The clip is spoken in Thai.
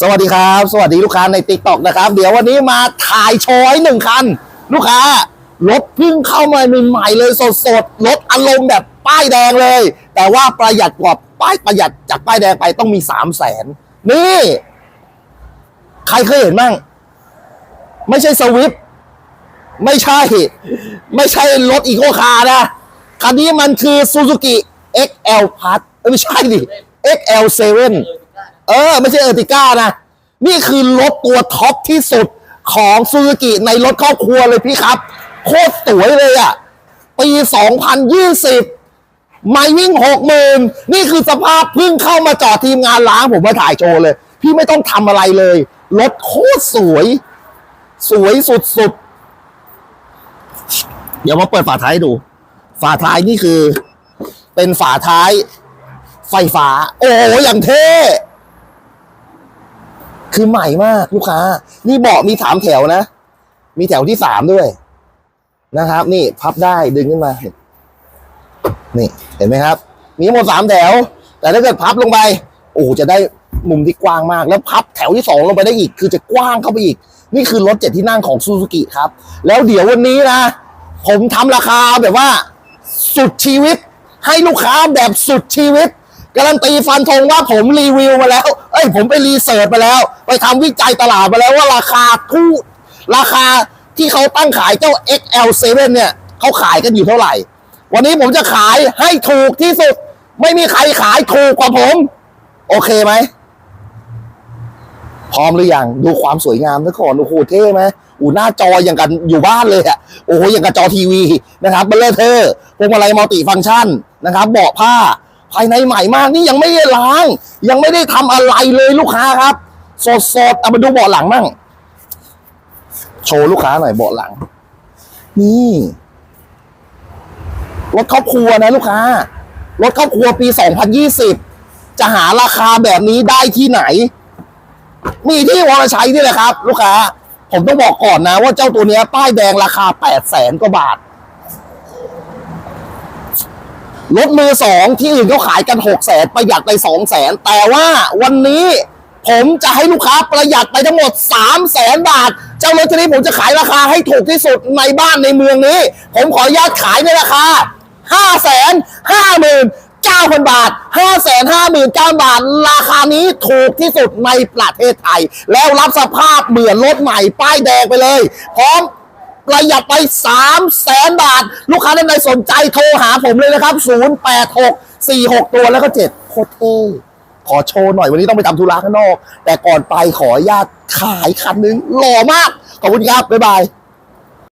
สวัสดีครับ สวัสดีลูกค้าในติ๊กต็อกนะครับ เดี๋ยววันนี้มาถ่ายโชว์ให้หนึ่งคัน ลูกค้ารถเพิ่งเข้ามาใหม่ๆเลยสดๆรถอารมณ์แบบป้ายแดงเลย แต่ว่าประหยัดกว่าป้ายประหยัดจากป้ายแดงไปต้องมีสามแสนนี่ ใครเคยเห็นบ้างไม่ใช่สวิฟไม่ใช่ ไม่ใช่รถอีโคคาร์นะคันนี้มันคือ Suzuki XL Plus เอ้ยไม่ใช่ดิ XL7 เออ ไม่ใช่เออร์ติก้านะ นี่คือรถตัวท็อปที่สุดของซูซูกิในรถครอบครัวเลยพี่ครับ โคตรสวยเลยอะ่ะ ปี 2020 ไม่วิ่งหกหมื่นนี่คือสภาพเพิ่งเข้ามาจอดทีมงานล้างผมมาถ่ายโชว์เลย พี่ไม่ต้องทำอะไรเลย รถโคตรสวย สวยสุดๆ เดี๋ยวมาเปิดฝาท้ายให้ดู ฝาท้ายนี่คือ เป็นฝาท้ายไฟฟ้า โอ้อย่างเท่ คือใหม่มากลูกค้า นี่เบาะมีสามแถวนะ มีแถวที่สามด้วยนะครับ นี่พับได้ดึงขึ้นมา นี่เห็นไหมครับ มีทั้งหมดสามแถว แต่ถ้าเกิดพับลงไป โอ้จะได้มุมที่กว้างมาก แล้วพับแถวที่สองลงไปได้อีก คือจะกว้างเข้าไปอีก นี่คือรถเจ็ดที่นั่งของซูซูกิครับ แล้วเดี๋ยววันนี้นะ ผมทำราคาแบบว่า สุดชีวิต ให้ลูกค้าแบบสุดชีวิต การันตีฟันธงว่าผมรีวิวมาแล้ว เอ้ยผมไปรีเสิร์ชมาแล้ว ไปทำวิจัยตลาดมาแล้วว่าราคาทู่ราคาที่เขาตั้งขายเจ้า XL7 เนี่ยเขาขายกันอยู่เท่าไหร่ วันนี้ผมจะขายให้ถูกที่สุด ไม่มีใครขายถูกกว่าผม โอเคไหม พร้อมหรือยังดูความสวยงามซะก่อนโอ้โหเท่ไหมอูหน้าจออย่างกันอยู่บ้านเลยอะโอ้โหอย่างกับจอทีวีนะครับเบลเลอร์เทอร์พวงมาลัยมัลติฟังก์ชันนะครับเบาะผ้า ภายในใหม่มากนี่ยังไม่ได้ล้าง ยังไม่ได้ทำอะไรเลยลูกค้าครับ สดสดๆเอามาดูเบาะหลังมั่งโชว์ลูกค้าหน่อยเบาะหลัง นี่รถครอบครัวนะลูกค้ารถครอบครัวปี 2020 จะหาราคาแบบนี้ได้ที่ไหน มีที่วรชัยนี่แหละครับ ลูกค้า ผมต้องบอกก่อนนะว่าเจ้าตัวนี้ป้ายแดงราคา 8 0 0แสนกว่าบาท รถมือสองที่อื่นเขาขายกัน6 0แสนประหยัดไป2 0 0แสนแต่ว่าวันนี้ผมจะให้ลูกค้าประหยัดไปทั้งหมด3 0 0แสนบาท เจ้ารถคันนี้ผมจะขายราคาให้ถูกที่สุดในบ้านในเมืองนี้ ผมขออนุญาตขายในราคา5แสนห้าหมื่นเก้าพันบาทห้าแสนห้าหมื่นเก้าบาท ราคานี้ถูกที่สุดในประเทศไทย แล้วรับสภาพเหมือนรถใหม่ป้ายแดงไปเลย พร้อม ประหยัดไป3 0 0แสนบาท ลูกค้าท่านใดสนใจโทรหาผมเลยนะครับ 086 46 ตัวแล้วก็ 7 โคตรเท่ขอโชว์หน่อยวันนี้ต้องไปทำธุระข้างนอก แต่ก่อนไปขออนุญาตขายคันนึงหล่อมาก ขอบคุณครับ บ๊ายบาย